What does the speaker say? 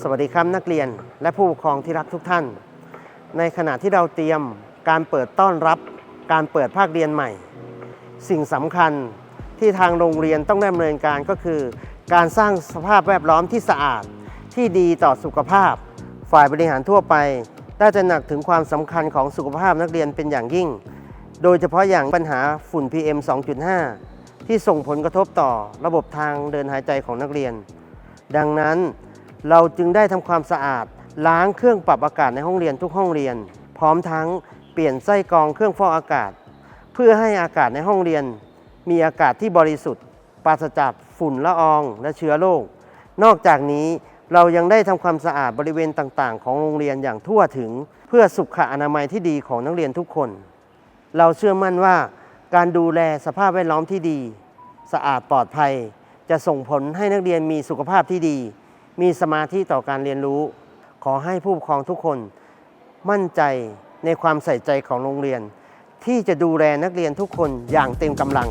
สวัสดีครับนักเรียนและผู้ปกครองที่รักทุกท่าน ในขณะที่เราเตรียมการเปิดต้อนรับการเปิดภาคเรียนใหม่ สิ่งสำคัญที่ทางโรงเรียนต้องดำเนินการก็คือ การสร้างสภาพแวดล้อมที่สะอาดที่ดีต่อสุขภาพ ฝ่ายบริหารทั่วไปได้จะหนักถึงความสำคัญของสุขภาพนักเรียนเป็นอย่างยิ่ง โดยเฉพาะอย่างปัญหาฝุ่น PM 2.5 ที่ส่งผลกระทบต่อระบบทางเดินหายใจของนักเรียน ดังนั้นเราจึงได้ทำความสะอาดล้างเครื่องปรับอากาศในห้องเรียนทุกห้องเรียน พร้อมทั้งเปลี่ยนไส้กรองเครื่องฟอกอากาศ เพื่อให้อากาศในห้องเรียน มีอากาศที่บริสุทธิ์ปราศจากฝุ่นละอองและเชื้อโรคนอกจากนี้เรายังได้ทำความสะอาดบริเวณต่างๆ ของโรงเรียนอย่างทั่วถึง เพื่อสุขอนามัยที่ดีของนักเรียนทุกคน เราเชื่อมั่นว่าการดูแลสภาพแวดล้อมที่ดี สะอาดปลอดภัย จะส่งผลให้นักเรียนมีสุขภาพที่ดี มีสมาธิต่อการเรียนรู้ ขอให้ผู้ปกครองทุกคนมั่นใจในความใส่ใจของโรงเรียน ที่จะดูแลนักเรียนทุกคนอย่างเต็มกำลัง